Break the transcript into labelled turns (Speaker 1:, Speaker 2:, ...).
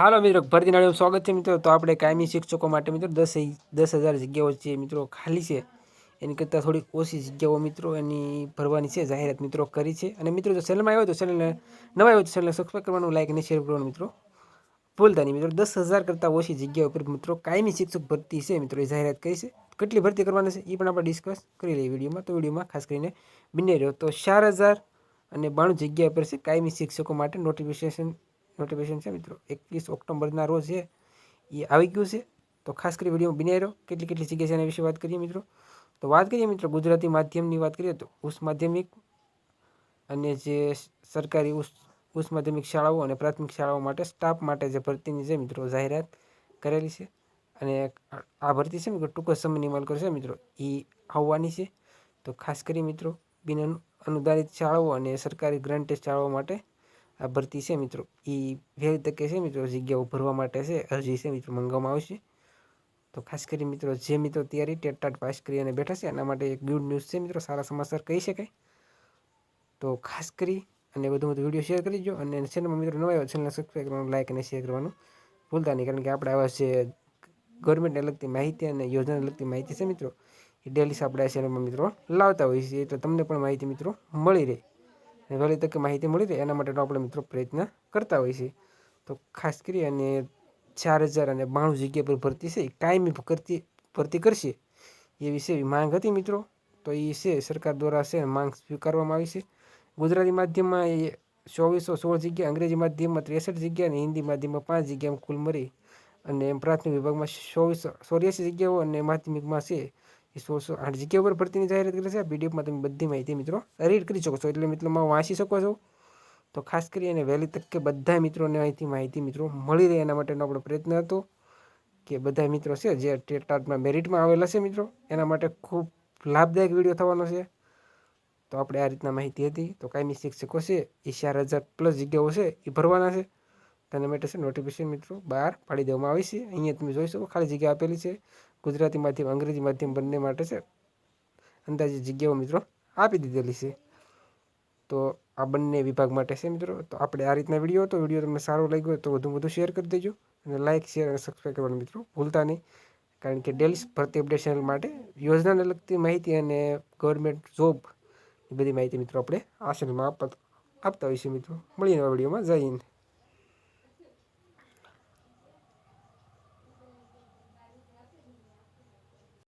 Speaker 1: હાલો મિત્રો, ભરતી નાળીનું સ્વાગત છે મિત્રો. તો આપણે કાયમી શિક્ષકો માટે મિત્રો દસ દસ હજાર જગ્યાઓ છે મિત્રો ખાલી છે, એની કરતાં થોડીક ઓછી જગ્યાઓ મિત્રો એની ભરવાની છે, જાહેરાત મિત્રો કરી છે. અને મિત્રો જો ચેનલમાં આવ્યો તો ચેનલને નવા આવ્યો તો ચેનલને સબસ્ક્રાઈબ કરવાનું લાઈક અને શેર કરવાનું મિત્રો. ભૂલતા નહીં મિત્રો દસ હજાર કરતાં ઓછી જગ્યાઓ પર મિત્રો કાયમી શિક્ષક ભરતી છે મિત્રો, એ જાહેરાત કરી છે. કેટલી ભરતી કરવાની છે એ પણ આપણે ડિસ્કસ કરી લઈએ વિડીયોમાં. તો વિડીયોમાં ખાસ કરીને બિને રહ્યો. તો ચાર હજાર અને બાણું જગ્યા પર છે કાયમી શિક્ષકો માટે નોટિફિકેશન નોટિફિકેશન છે મિત્રો. એકવીસ ઓક્ટોબરના રોજ છે. એ આવી ગયું છે. તો ખાસ કરી વિડીયોમાં બિનાઈ રહ્યો. કેટલી કેટલી જગ્યા છે એના વિશે વાત કરીએ મિત્રો. તો વાત કરીએ મિત્રો ગુજરાતી માધ્યમની વાત કરીએ તો ઉચ્ચ માધ્યમિક અને જે સરકારી ઉચ્ચ માધ્યમિક શાળાઓ અને પ્રાથમિક શાળાઓ માટે સ્ટાફ માટે જે ભરતીની છે મિત્રો જાહેરાત કરેલી છે અને આ ભરતી છે મિત્રો ટૂંક સમયની અમલ કરશે મિત્રો. એ આવવાની છે. તો ખાસ કરી મિત્રો બિન અનુદાનિત શાળાઓ અને સરકારી ગ્રાન્ટેડ શાળાઓ માટે આ ભરતી છે મિત્રો. એ વહેલી તકે છે મિત્રો, જગ્યાઓ ભરવા માટે છે. અરજી છે મિત્રો, મંગાવવામાં આવશે. તો ખાસ કરી મિત્રો, જે મિત્રો તૈયારી ટેટ ટાટ પાસ કરી અને બેઠા છે, એના માટે એક ગુડ ન્યૂઝ છે મિત્રો, સારા સમાચાર કહી શકાય. તો ખાસ કરી અને વધુ વધુ વીડિયો શેર કરી દો અને ચેનલમાં મિત્રો નવા આવ્યો ચેનલને સબસ્ક્રાઈબ કરવાનું લાઈક અને શેર કરવાનું ભૂલતા નહીં, કારણ કે આપણે આવા જે ગવર્મેન્ટને લગતી માહિતી અને યોજનાને લગતી માહિતી છે મિત્રો, એ ડેલી આપણે આ ચેનલમાં મિત્રો લાવતા હોઈએ છીએ, એટલે તમને પણ માહિતી મિત્રો મળી રહે. વહેલી તકે માહિતી મળી રહે, એના માટેનો આપણે મિત્રો પ્રયત્ન કરતા હોઈએ છીએ. તો ખાસ કરી અને ચાર હજાર અને બાણું જગ્યા પર ભરતી છે, એ કાયમી કરતી ભરતી કરશે. એ વિશે માંગ હતી મિત્રો. તો એ છે સરકાર દ્વારા છે માંગ સ્વીકારવામાં આવી છે. ગુજરાતી માધ્યમમાં એ ચોવીસો સોળ જગ્યા, અંગ્રેજી માધ્યમમાં ત્રેસઠ જગ્યા અને હિન્દી માધ્યમમાં પાંચ જગ્યા કુલ મળી. અને પ્રાથમિક વિભાગમાં ચોવીસો, ચોર્યાસી જગ્યાઓ અને માધ્યમિકમાં છે સોળસો આઠ જગ્યા ઉપર ભરતીની જાહેરાત કરે છે પીડીએફમાં તમે બધી માહિતી મિત્રો રીડ કરી શકો છો એટલે મિત્રોમાં વાંચી શકો છો તો ખાસ કરી અને વહેલી તકે બધા મિત્રોને અહીંથી માહિતી મિત્રો મળી રહે એના માટેનો આપણો પ્રયત્ન હતો કે બધા મિત્રો છે જે ટેટાટમાં મેરિટમાં આવેલા છે મિત્રો એના માટે ખૂબ લાભદાયક વીડિયો થવાનો છે તો આપણે આ રીતના માહિતી હતી તો કાયમી શિક્ષકો છે એ ચાર હજાર પ્લસ જગ્યાઓ છે એ ભરવાના છે તેના માટે છે નોટિફિકેશન મિત્રો બહાર પાડી દેવામાં આવી છે અહીંયા તમે જોઈ શકો ખાલી જગ્યા આપેલી છે ગુજરાતી માધ્યમ, અંગ્રેજી માધ્યમ બંને માટે છે. અંદાજે જગ્યાઓ મિત્રો આપી દીધેલી છે. તો આ બંને વિભાગ માટે છે મિત્રો. તો આપણે આ રીતના વીડિયો હતો. વીડિયો તમને સારો લાગ્યો તો વધુ વધુ શેર કરી દેજો. અને લાઇક શેર અને સબસ્ક્રાઈબ કરવાનું મિત્રો ભૂલતા નહીં. કારણ કે ડેલી ભરતી અપડેટ ચેનલ માટે યોજનાને લગતી માહિતી અને ગવર્મેન્ટ જોબ એ બધી માહિતી મિત્રો આપણે આ ચેનલમાં આપતા હોઈએ છીએ મિત્રો. મળીએ નવા વિડીયોમાં. હિન્દ.